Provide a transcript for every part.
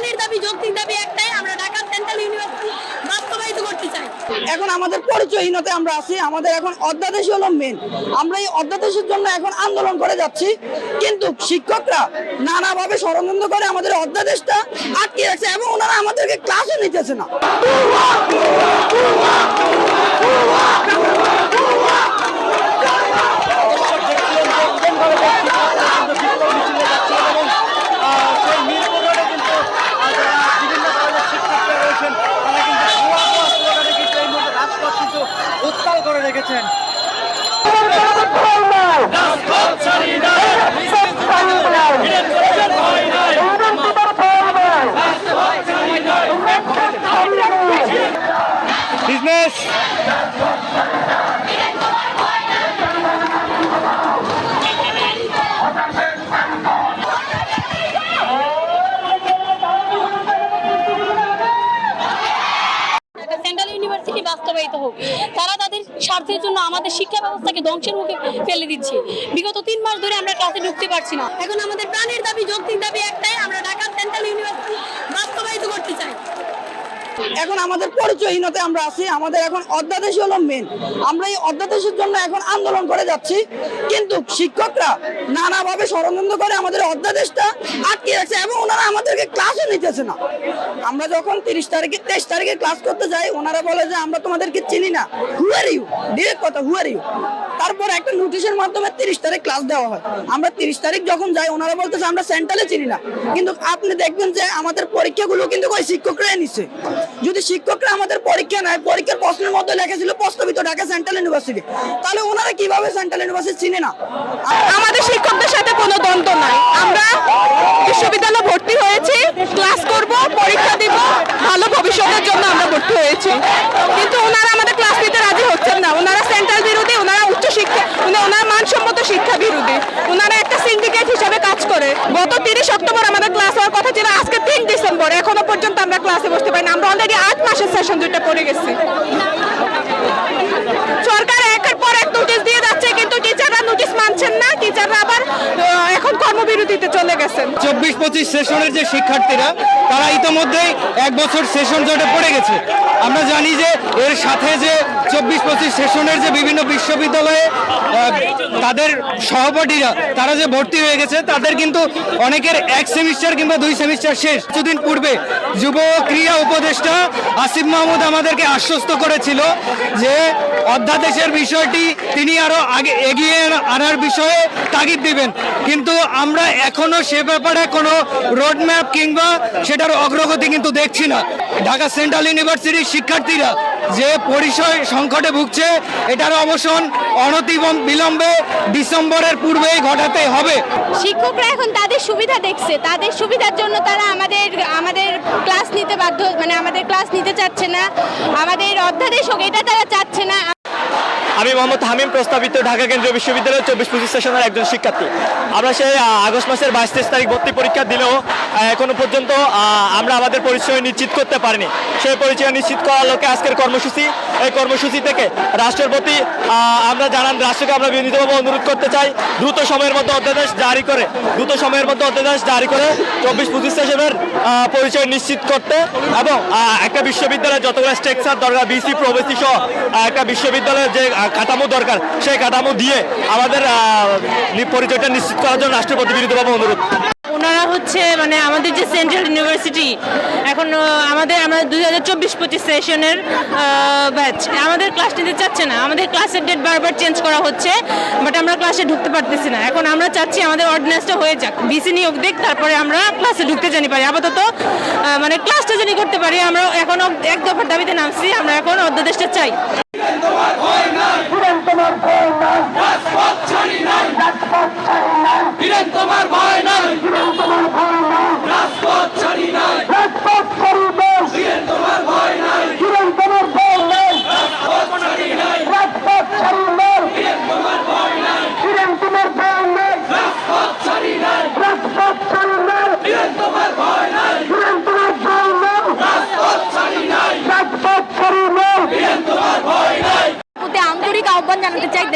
প্রাণের দাবি, যৌক্তিক দাবি একটাই, আমরা ঢাকা সেন্ট্রাল ইউনিভার্সিটি বাস্তবায়িত করতে চাই। এখন আমাদের পরিচয়হীনতে আমরা আছি, আমাদের এখন অধ্যাদেশ হলো মেন আমরা এই অধ্যাদেশের জন্য এখন আন্দোলন করে যাচ্ছি, কিন্তু শিক্ষকরা নানাভাবে ষড়যন্ত্র করে আমাদের অধ্যাদেশটা আটকে রাখছে এবং ওনারা আমাদেরকে ক্লাসও নিতেছে না সেই মিরপুরে কিন্তু আহ, যারা বিভিন্ন ধরনের শিক্ষার্থীরা রয়েছেন তারা কিন্তু ভুয়া ভুয়া স্লোগানে কিন্তু এই মুহূর্তে রাজপথ কিন্তু উত্তাল করে রেখেছেন বিজনেস সেন্ট্রাল ইউনিভার্সিটি বাস্তবায়িত হোক। স্বার্থের জন্য আমাদের শিক্ষা ব্যবস্থাকে ধ্বংসের মুখে ফেলে দিচ্ছে। বিগত তিন মাস ধরে আমরা ক্লাসে ঢুকতে পারছি না। এখন আমাদের প্রাণের দাবি, যৌক্তিক দাবি একটাই, আমরা ঢাকা সেন্ট্রাল ইউনিভার্সিটি বাস্তবায়িত করতে চাই এখন আমাদের পরিচয়হীনতে আমরা আছি, আমাদের এখন অধ্যাদেশ হলো মেন আমরা এই অধ্যাদেশের জন্য এখন আন্দোলন করে যাচ্ছি, কিন্তু শিক্ষকরা নানাভাবে ষড়যন্ত্র করে আমাদের অধ্যাদেশটা আটকে রাখছে এবং ওনারা আমাদেরকে ক্লাসও নিতেছে না। আমরা যখন তিরিশ তারিখে, তেইশ তারিখে ক্লাস করতে যাই, ওনারা বলে যে, আমরা তোমাদেরকে চিনি না। হুয়ার ইউ ডিরেক্ট কথা হুয়ার ইউ তারপর একটা নোটিশের মাধ্যমে তিরিশ তারিখ ক্লাস দেওয়া হয়। আমরা তিরিশ তারিখ যখন যাই, ওনারা বলতেছে, আমরা সেন্ট্রালে চিনি না। কিন্তু আপনি দেখবেন যে, আমাদের পরীক্ষাগুলো কিন্তু ওই শিক্ষকরাই নিচ্ছে যদি শিক্ষকরা আমাদের পরীক্ষা নেয়, পরীক্ষার প্রশ্নের মধ্যে লেখা ছিল প্রস্তাবিত ঢাকা সেন্ট্রাল ইউনিভার্সিটি তাহলে ওনারা কীভাবে সেন্ট্রাল ইউনিভার্সিটি চিনে না? আমাদের শিক্ষকদের সাথে কোনো দ্বন্দ্ব নাই। আমরা বিশ্ববিদ্যালয়ে ভর্তি হয়েছি, ক্লাস করব, পরীক্ষা দিব, ভালো ভবিষ্যতের জন্য আমরা ভর্তি হয়েছি। কিন্তু ওনারা আমাদের ক্লাস নিতে রাজি হচ্ছেন না। ওনারা সেন্ট্রাল বিরোধী, ওনারা উচ্চ শিক্ষা উনি- ওনারা মানসম্মত শিক্ষা বিরোধী। ওনারা একটা সিন্ডিকেট হিসাবে কাজ করে। গত তিরিশ অক্টোবর আমাদের ক্লাস হওয়ার কথা ছিল আজকে তিন ডিসেম্বর এখনও পর্যন্ত আমরা ক্লাসে বসতে পারি না। আমরা অলরেডি আট মাসের সেশন দুইটা পড়ে গেছি। সরকার একের পর এক নোটিশ দিয়ে যাচ্ছে, কিন্তু টিচাররা নোটিশ মানছেন না। টিচাররা আবার এখন কর্মবিরতিতে চলে গেছেন। চব্বিশ পঁচিশ সেশনের যে শিক্ষার্থীরা, তারা ইতোমধ্যেই এক বছর সেশন জোটে পড়ে গেছে। আমরা জানি যে এর সাথে যে চব্বিশ পঁচিশ সেশনের যে বিভিন্ন বিশ্ববিদ্যালয়ে তাদের সহপাঠীরা, তারা যে ভর্তি হয়ে গেছে, তাদের কিন্তু অনেকের এক সেমিস্টার কিংবা দুই সেমিস্টার শেষ। কিছুদিন পূর্বে যুব ক্রীড়া উপদেষ্টা আসিফ মাহমুদ আমাদেরকে আশ্বস্ত করেছিল যে অধ্যাদেশের বিষয়টি তিনি আরও আগে এগিয়ে আনার বিষয়ে তাগিদ দিবেন। কিন্তু আমরা এখনও সে ব্যাপারে কোনো রোডম্যাপ কিংবা সেটার অগ্রগতি কিন্তু দেখছি না। ঢাকা সেন্ট্রাল ইউনিভার্সিটির শিক্ষার্থীরা, যে পরিচয় সংকটে ভুগছে এটার অবসান অনতি বিলম্বে ডিসেম্বরের পূর্বেই ঘটাতে হবে। শিক্ষকরা এখন তাদের সুবিধা দেখছে। তাদের সুবিধার জন্য তারা আমাদের আমাদের ক্লাস নিতে বাধ্য মানে আমাদের ক্লাস নিতে চাচ্ছে না। আমাদের অধ্যাদেশ হোক এটা তারা চাচ্ছে আমি মোহাম্মদ হামিম, প্রস্তাবিত ঢাকা কেন্দ্রীয় বিশ্ববিদ্যালয়ের চব্বিশ পঁচিশ সেশনের একজন শিক্ষার্থী। আমরা সেই আগস্ট মাসের বাইশ তেইশ তারিখ ভর্তি পরীক্ষা দিলেও এখনও পর্যন্ত আমরা আমাদের পরিচয় নিশ্চিত করতে পারিনি। সেই পরিচয় নিশ্চিত করার লোকে আজকের কর্মসূচি, এই কর্মসূচি থেকে রাষ্ট্রের প্রতি আমরা জানান, রাষ্ট্রকে আমরা বিনীতভাবে অনুরোধ করতে চাই, দ্রুত সময়ের মধ্যে অধ্যাদেশ জারি করে, দ্রুত সময়ের মধ্যে অধ্যাদেশ জারি করে চব্বিশ পঁচিশ সেশনের পরিচয় নিশ্চিত করতে এবং একটা বিশ্ববিদ্যালয়ের যতগুলো স্ট্রাকচার দরকার, বিসি, প্রভৃতি সহ একটা বিশ্ববিদ্যালয়ের যে কাঠামো দরকার, সেই কাঠামো দিয়ে আমাদের পরিচয়টা নিশ্চিত করার জন্য রাষ্ট্রের প্রতি বিনীতভাবে অনুরোধ। ওনারা হচ্ছে মানে আমাদের যে সেন্ট্রাল ইউনিভার্সিটি এখন আমাদের, আমরা দুই হাজার চব্বিশ পঁচিশ সেশনের ব্যাচ আমাদের ক্লাস নিতে চাচ্ছে না। আমাদের ক্লাসের ডেট বারবার চেঞ্জ করা হচ্ছে বাট আমরা ক্লাসে ঢুকতে পারতেছি না। এখন আমরা চাচ্ছি আমাদের অর্ডিন্যান্সটা হয়ে যাক। বিসি নিয়োগ দিক, তারপরে আমরা ক্লাসে ঢুকতে জানি পারি। আপাতত মানে ক্লাসটা জানি করতে পারি। আমরা এখনও এক দফার দাবিতে নামছি। আমরা এখন অধ্যাদেশটা চাই।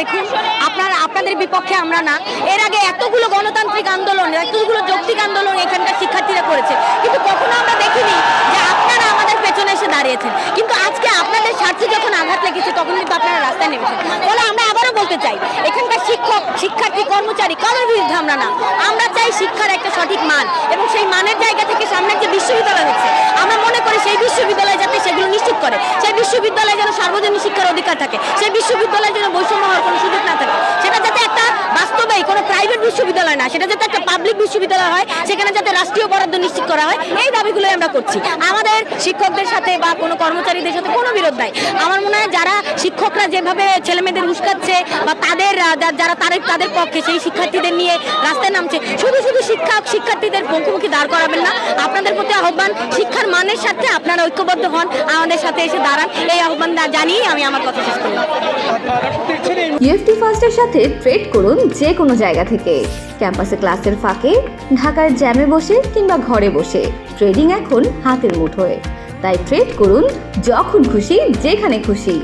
দেখুন, আপনারা, আপনাদের বিপক্ষে আমরা না। এর আগে এতগুলো গণতান্ত্রিক আন্দোলন, এতগুলো যৌক্তিক আন্দোলন এখানকার শিক্ষার্থীরা করেছে। কিন্তু কখনো আমরা দেখিনি যে আপনারা আমাদের পেছনে এসে দাঁড়িয়েছেন। কিন্তু আজকে আপনাদের স্বার্থে যখন আঘাত লেগেছে, তখন কিন্তু আপনারা রাস্তায় নেমেছেন। বলে আমরা আবারও বলতে চাই, এখানকার শিক্ষক শিক্ষার্থী কর্মচারী, কারোর বিরুদ্ধে আমরা না। আমরা চাই শিক্ষার একটা সঠিক মান এবং সেই মানের জায়গা থেকে সামনে একটা বিশ্ববিদ্যালয় হচ্ছে। আমরা মনে করি সেই বিশ্ববিদ্যালয় যাতে সেগুলো নিশ্চিত করে। সেই বিশ্ববিদ্যালয়ে যেন সার্বজনীন শিক্ষার অধিকার থাকে। সেই বিশ্ববিদ্যালয়ে যেন বৈষম্য হওয়ার কোনো সুযোগ না থাকে সেটা যাতে একটা বাস্তবেই কোনো প্রাইভেট বিশ্ববিদ্যালয় না, সেটা যাতে একটা পাবলিক বিশ্ববিদ্যালয় হয়, সেখানে যাতে রাষ্ট্রীয় বরাদ্দ নিশ্চিত করা হয়, এই দাবিগুলোই আমরা করছি। আমাদের শিক্ষকদের সাথে বা কোনো কর্মচারীদের সাথে কোনো বিরোধ নাই। আমার মনে হয় যারা শিক্ষকরা যেভাবে ছেলেমেয়েদের উস্কাচ্ছে বা তাদের যারা তাদের তাদের পক্ষে সেই শিক্ষার্থীদের নিয়ে রাস্তায় নামছে, শুধু শুধু শিক্ষক, শিক্ষার্থীদের মুখোমুখি দাঁড় করাবেন না। আপনাদের প্রতি আহ্বান, শিক্ষার মানের সাথে আপনারা ঐক্যবদ্ধ হন, আমাদের সাথে এসে দাঁড়ান। এই আহ্বান জানিয়ে আমি আমার কথা শেষ করলাম। ইউএফটি ফার্স্টের সাথে ট্রেড করুন যে কোনো জায়গা থেকে। ক্যাম্পাসে ক্লাসের ফাঁকে, ঢাকার জ্যামে বসে কিংবা ঘরে বসে। ট্রেডিং এখন হাতের মুঠোয়। তাই ট্রেড করুন যখন খুশি, যেখানে খুশি।